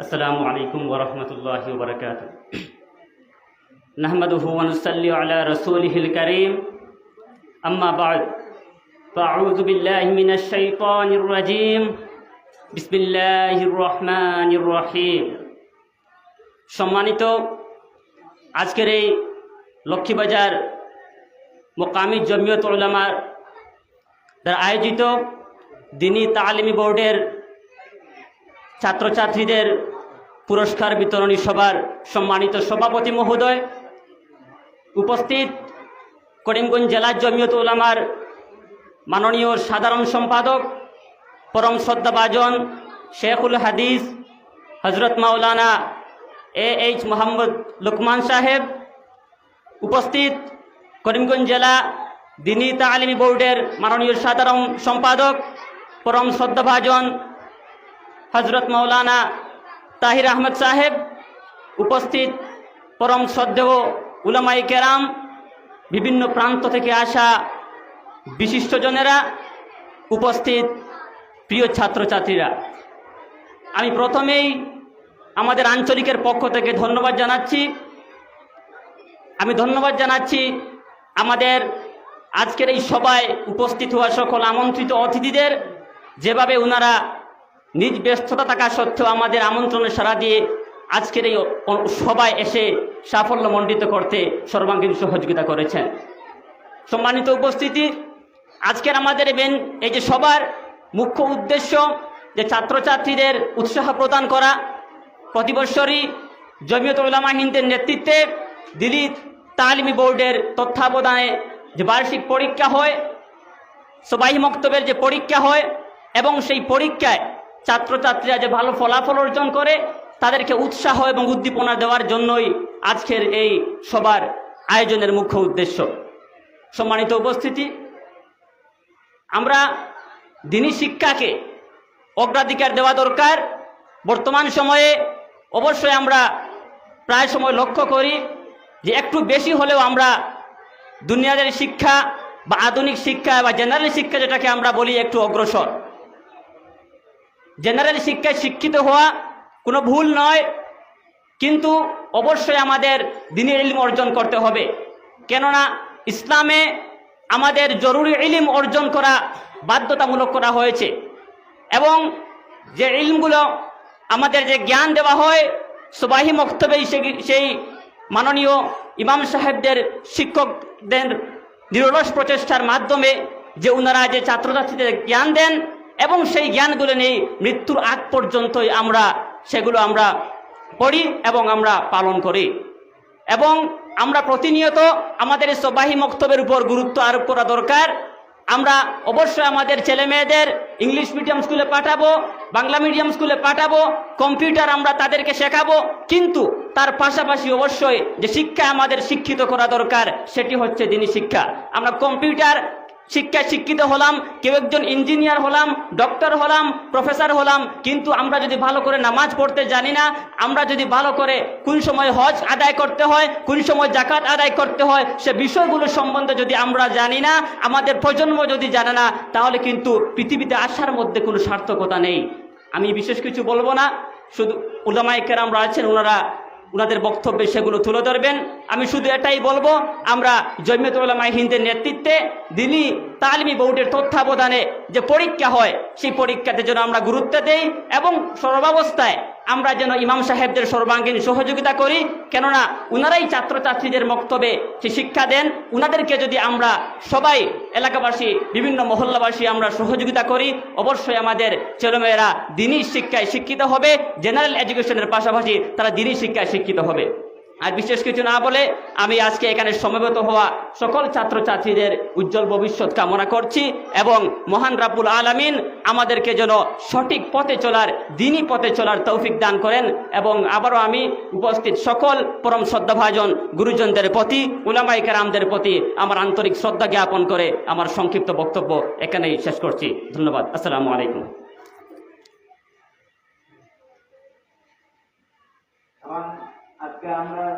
السلام عليكم ورحمة الله وبركاته نحمده ونصلي على رسوله الكريم أما بعد فأعوذ بالله من الشيطان الرجيم بسم الله الرحمن الرحيم সম্মানিত আজকের এই লক্ষ্মীবাজার মোকামি জমিয়ত উলামার দ্বারা আয়োজিত দিনী তালিমি বোর্ডের ছাত্রছাত্রীদের পুরস্কার বিতরণী সভার সম্মানিত সভাপতি মহোদয়, উপস্থিত করিমগঞ্জ জেলার জমিয়ত উলামার মাননীয় সাধারণ সম্পাদক, পরম শ্রদ্ধাভাজন শেখুল হাদিস হজরত মাওলানা এ এইচ মোহাম্মদ লুকমান সাহেব, উপস্থিত করিমগঞ্জ জেলা দিনী তালিমি বোর্ডের মাননীয় সাধারণ সম্পাদক, পরম শ্রদ্ধাভাজন হজরত মৌলানা তাহির আহমদ সাহেব উপস্থিত, পরম শ্রদ্ধেয় উলামাই কেরাম, বিভিন্ন প্রান্ত থেকে আসা বিশিষ্টজনেরা উপস্থিত, প্রিয় ছাত্রছাত্রীরা। আমি প্রথমেই আমাদের আঞ্চলিকের পক্ষ থেকে ধন্যবাদ জানাচ্ছি। আমি ধন্যবাদ জানাচ্ছি আমাদের আজকের এই সভায় উপস্থিত হওয়া সকল আমন্ত্রিত অতিথিদের, যেভাবে ওনারা নিজ ব্যস্ততা থাকা সত্ত্বেও আমাদের আমন্ত্রণে সাড়া দিয়ে আজকের এই সবাই এসে সাফল্যমণ্ডিত করতে সর্বাঙ্গীন সহযোগিতা করেছেন। সম্মানিত উপস্থিতি, আজকের আমাদের মেন এই যে সবার মুখ্য উদ্দেশ্য যে ছাত্রছাত্রীদের উৎসাহ প্রদান করা। প্রতি বৎসরই জমিয়ত উলামা হিন্দের নেতৃত্বে দিল্লি তালিমি বোর্ডের তত্ত্বাবধানে যে বার্ষিক পরীক্ষা হয়, সবাই মক্তবের যে পরীক্ষা হয় এবং সেই পরীক্ষায় ছাত্রছাত্রীরা যে ভালো ফলাফল অর্জন করে, তাদেরকে উৎসাহ এবং উদ্দীপনা দেওয়ার জন্যই আজকের এই সবার আয়োজনের মুখ্য উদ্দেশ্য। সম্মানিত উপস্থিতি, আমরা দিনী শিক্ষাকে অগ্রাধিকার দেওয়া দরকার। বর্তমান সময়ে অবশ্যই আমরা প্রায় সময় লক্ষ্য করি যে একটু বেশি হলেও আমরা দুনিয়াদের শিক্ষা বা আধুনিক শিক্ষা বা জেনারেল শিক্ষা যেটাকে আমরা বলি একটু অগ্রসর। জেনারেল শিক্ষায় শিক্ষিত হওয়া কোনো ভুল নয়, কিন্তু অবশ্যই আমাদের দিনের ইলিম অর্জন করতে হবে। কেননা ইসলামে আমাদের জরুরি ইলিম অর্জন করা বাধ্যতামূলক করা হয়েছে। এবং যে ইলমগুলো আমাদের যে জ্ঞান দেওয়া হয়, সবাহি মক্তবেই সেই মাননীয় ইমাম সাহেবদের, শিক্ষকদের নিরলস প্রচেষ্টার মাধ্যমে যে ওনারা যে ছাত্রছাত্রীদের জ্ঞান দেন এবং সেই জ্ঞানগুলো নিয়ে মৃত্যুর আগ পর্যন্তই আমরা সেগুলো আমরা পড়ি এবং আমরা পালন করি। এবং আমরা প্রতিনিয়ত আমাদের সবাহি মক্তবের উপর গুরুত্ব আরোপ করা দরকার। আমরা অবশ্যই আমাদের ছেলে মেয়েদের ইংলিশ মিডিয়াম স্কুলে পাঠাবো, বাংলা মিডিয়াম স্কুলে পাঠাবো, কম্পিউটার আমরা তাদেরকে শেখাবো, কিন্তু তার পাশাপাশি অবশ্যই যে শিক্ষা আমাদের শিক্ষিত করা দরকার, সেটি হচ্ছে দিনী শিক্ষা। আমরা কম্পিউটার শিক্ষায় শিক্ষিত হলাম, কেউ একজন ইঞ্জিনিয়ার হলাম, ডক্টর হলাম, প্রফেসর হলাম, কিন্তু আমরা যদি ভালো করে নামাজ পড়তে জানি না, আমরা যদি ভালো করে কোন সময় হজ আদায় করতে হয়, কোন সময় জাকাত আদায় করতে হয়, সে বিষয়গুলো সম্বন্ধে যদি আমরা জানি না, আমাদের প্রজন্ম যদি জানে না, তাহলে কিন্তু পৃথিবীতে আসার মধ্যে কোনো সার্থকতা নেই। আমি বিশেষ কিছু বলব না, শুধু উলামাই কেরামরা আছেন, ওনারা ওনাদের বক্তব্যে সেগুলো তুলে ধরবেন। আমি শুধু এটাই বলব, আমরা জমিয়তুল্লাহ হিন্দের নেতৃত্বে দিনই তালিমি বোর্ডের তত্ত্বাবধানে যে পরীক্ষা হয়, সেই পরীক্ষাতে যেন আমরা গুরুত্ব দেই এবং সর্বাবস্থায় আমরা যেন ইমাম সাহেবদের সর্বাঙ্গীন সহযোগিতা করি, কেননা উনারাই ছাত্রছাত্রীদের বক্তব্যে সে শিক্ষা দেন, উনাদেরকে যদি আমরা সবাই, এলাকাবাসী, বিভিন্ন মহল্লাবাসী আমরা সহযোগিতা করি, অবশ্যই আমাদের ছেলেমেয়েরা দিনই শিক্ষায় শিক্ষিত হবে, জেনারেল এডুকেশনের পাশাপাশি তারা দিনই শিক্ষায় শিক্ষিত হবে। আর বিশেষ কিছু না বলে আমি আজকে এখানে সমবেত হওয়া সকল ছাত্রছাত্রীদের উজ্জ্বল ভবিষ্যৎ কামনা করছি এবং মহান রাব্বুল আলামিন আমাদেরকে যেন সঠিক পথে চলার দিনই পথে চলার তৌফিক দান করেন এবং আবারও আমি উপস্থিত সকল পরম শ্রদ্ধাভাজন গুরুজনদের প্রতি উলামাই কেরামদের প্রতি আমার আন্তরিক শ্রদ্ধা জ্ঞাপন করে আমার সংক্ষিপ্ত বক্তব্য এখানেই শেষ করছি। ধন্যবাদ। আসসালামু আলাইকুম। আজকে আমরা এই